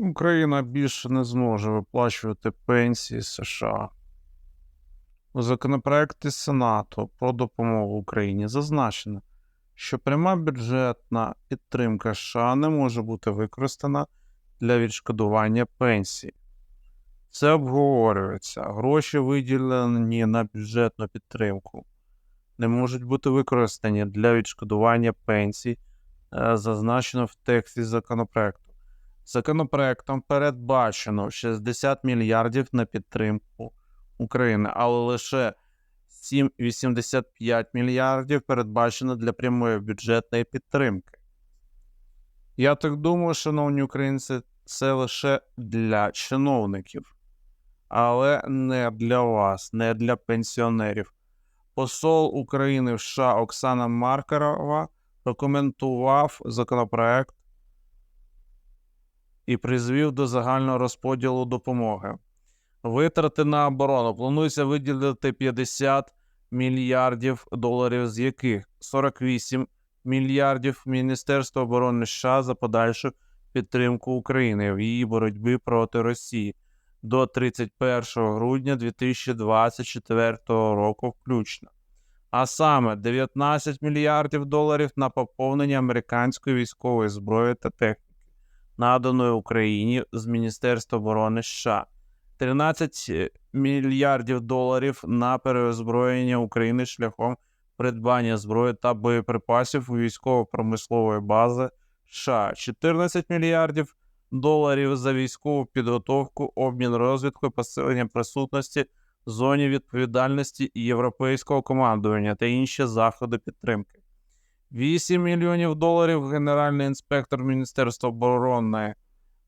Україна більше не зможе виплачувати пенсії США. У законопроекті Сенату про допомогу Україні зазначено, що пряма бюджетна підтримка США не може бути використана для відшкодування пенсій. Це обговорюється. Гроші, виділені на бюджетну підтримку, не можуть бути використані для відшкодування пенсій, е, зазначено в тексті законопроекту. Законопроектом передбачено 60 мільярдів на підтримку України, але лише 7,85 мільярдів передбачено для прямої бюджетної підтримки. Я так думаю, шановні українці, це лише для чиновників, але не для вас, не для пенсіонерів. Посол України в США Оксана Маркарова прокоментував законопроект і призвів до загального розподілу допомоги. Витрати на оборону планується виділити 50 мільярдів доларів, з яких 48 мільярдів Міністерства оборони США за подальшу підтримку України в її боротьбі проти Росії до 31 грудня 2024 року включно. А саме 19 мільярдів доларів на поповнення американської військової зброї та техніки наданої Україні з Міністерства оборони США, 13 мільярдів доларів на переозброєння України шляхом придбання зброї та боєприпасів у військово-промислової бази США, 14 мільярдів доларів за військову підготовку, обмін розвідкою, посилення присутності в зоні відповідальності європейського командування та інші заходи підтримки. 8 мільйонів доларів Генеральний інспектор Міністерства оборони.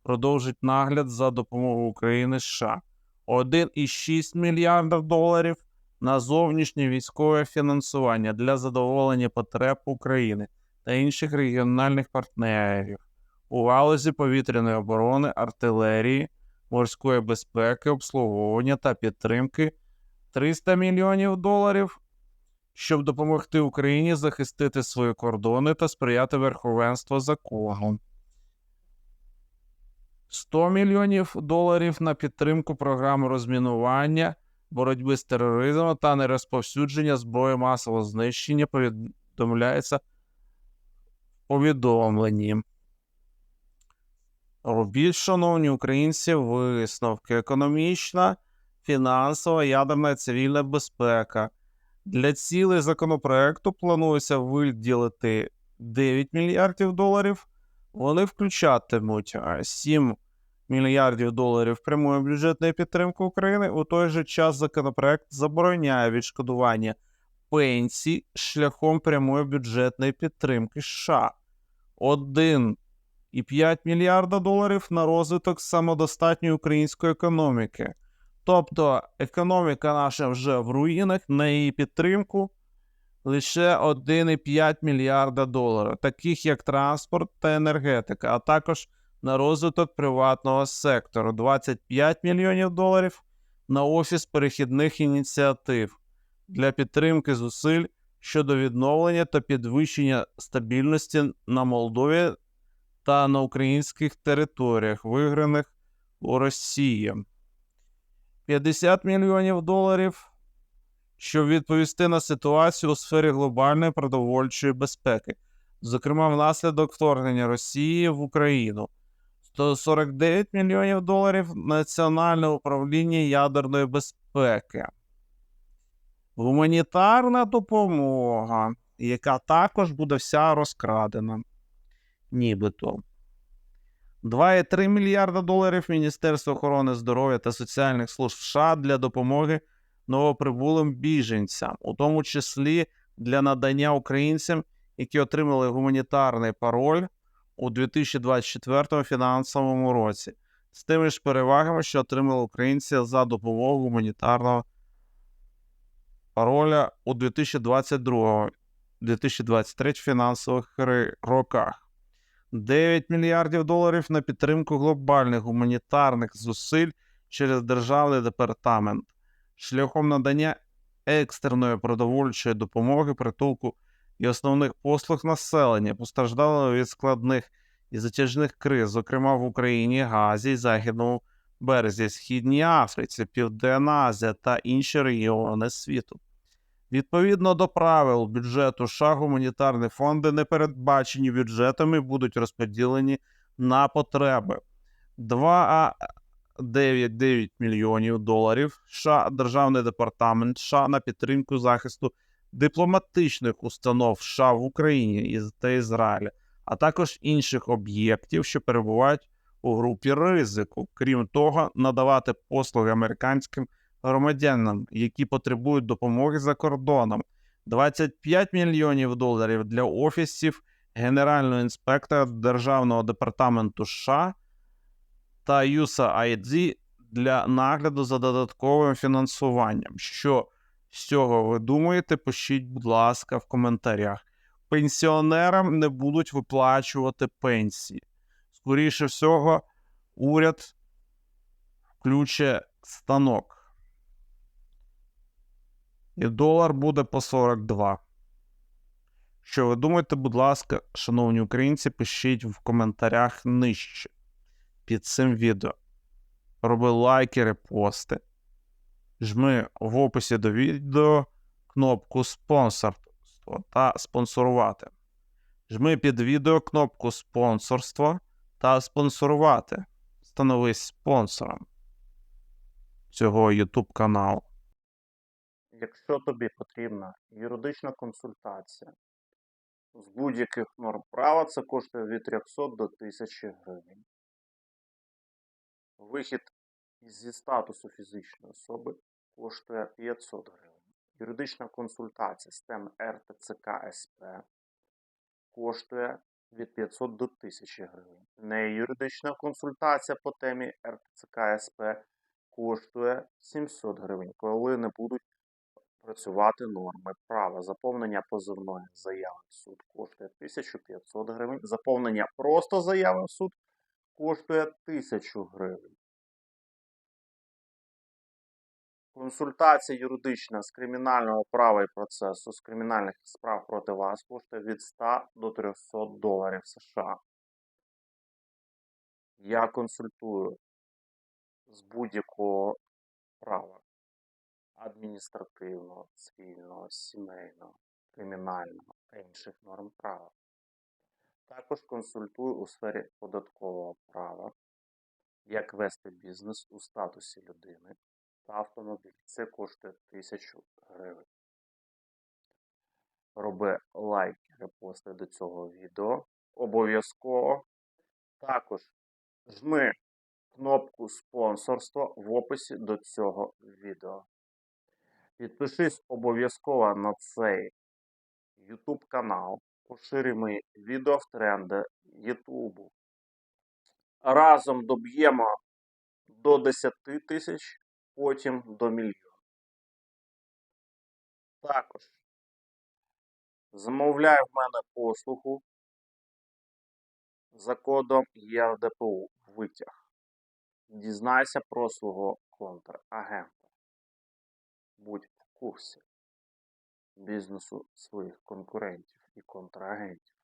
Продовжить нагляд за допомогою України США. 1,6 мільярда доларів на зовнішнє військове фінансування для задоволення потреб України та інших регіональних партнерів. У галузі повітряної оборони, артилерії, морської безпеки, обслуговування та підтримки 300 мільйонів доларів щоб допомогти Україні захистити свої кордони та сприяти верховенству закону. 100 мільйонів доларів на підтримку програми розмінування, боротьби з тероризмом та нерозповсюдження зброї масового знищення повідомляється в повідомленні. Робіть, шановні українці, висновки. Економічна, фінансова, ядерна і цивільна безпека. Для цілей законопроекту планується виділити 9 мільярдів доларів. Вони включатимуть 7 мільярдів доларів прямої бюджетної підтримки України. У той же час законопроект забороняє відшкодування пенсій шляхом прямої бюджетної підтримки США. 1,5 мільярда доларів на розвиток самодостатньої української економіки. Тобто економіка наша вже в руїнах, на її підтримку лише 1,5 мільярда доларів, таких як транспорт та енергетика, а також на розвиток приватного сектору 25 мільйонів доларів на офіс перехідних ініціатив для підтримки зусиль щодо відновлення та підвищення стабільності на Молдові та на українських територіях, виграних у Росії. 50 мільйонів доларів, щоб відповісти на ситуацію у сфері глобальної продовольчої безпеки, зокрема внаслідок вторгнення Росії в Україну. 149 мільйонів доларів Національне управління ядерної безпеки. Гуманітарна допомога, яка також буде вся розкрадена. Нібито. 2,3 мільярда доларів Міністерства охорони здоров'я та соціальних служб США для допомоги новоприбулим біженцям, у тому числі для надання українцям, які отримали гуманітарний пароль у 2024 фінансовому році, з тими ж перевагами, що отримали українці за допомогою гуманітарного пароля у 2022-2023 фінансових роках. 9 мільярдів доларів на підтримку глобальних гуманітарних зусиль через державний департамент шляхом надання екстреної продовольчої допомоги, притулку і основних послуг населення, постраждалого від складних і затяжних криз, зокрема в Україні, Газі, Західному березі, Східній Африці, Південна Азія та інші регіони світу. Відповідно до правил бюджету США, гуманітарні фонди, не передбачені бюджетами, будуть розподілені на потреби 2,99 мільйонів доларів США, Державний департамент США на підтримку захисту дипломатичних установ США в Україні та Ізраїлі, а також інших об'єктів, що перебувають у групі ризику. Крім того, надавати послуги американським громадянам, які потребують допомоги за кордоном. 25 мільйонів доларів для офісів Генерального інспектора Державного департаменту США та USAID для нагляду за додатковим фінансуванням. Що з цього ви думаєте? Пишіть, будь ласка, в коментарях. Пенсіонерам не будуть виплачувати пенсії. Скоріше всього, уряд включить станок. І долар буде по 42. Що ви думаєте, будь ласка, шановні українці, пишіть в коментарях нижче під цим відео. Роби лайки, репости. Жми в описі до відео кнопку спонсорство та спонсорувати. Жми під відео кнопку спонсорство та спонсорувати. Становись спонсором цього YouTube каналу. Якщо тобі потрібна юридична консультація з будь-яких норм права, це коштує від 300 до 1000 гривень. Вихід зі статусу фізичної особи коштує 500 гривень. Юридична консультація з теми РТЦК СП коштує від 500 до 1000 гривень. Неюридична консультація по темі РТЦК СП коштує 700 гривень, коли не будуть працювати норми права. Заповнення позовної заяви в суд коштує 1500 гривень. Заповнення просто заяви в суд коштує 1000 гривень. Консультація юридична з кримінального права і процесу з кримінальних справ проти вас коштує від 100 до 300 доларів США. Я консультую з будь-якого права адміністративного, цивільного, сімейного, кримінального та інших норм права. Також консультую у сфері податкового права, як вести бізнес у статусі людини та автомобіль. Це коштує 1000 гривень. Роби лайки, репости до цього відео. Обов'язково. Також жми кнопку спонсорство в описі до цього відео. Підпишись обов'язково на цей YouTube канал. Поширюй мої відео в тренди YouTube. Разом доб'ємо до 10 тисяч, потім до мільйона. Також замовляй в мене послугу за кодом ЄРДПУ витяг. Дізнайся про свого контрагента. Будь в курсі бізнесу своїх конкурентів і контрагентів.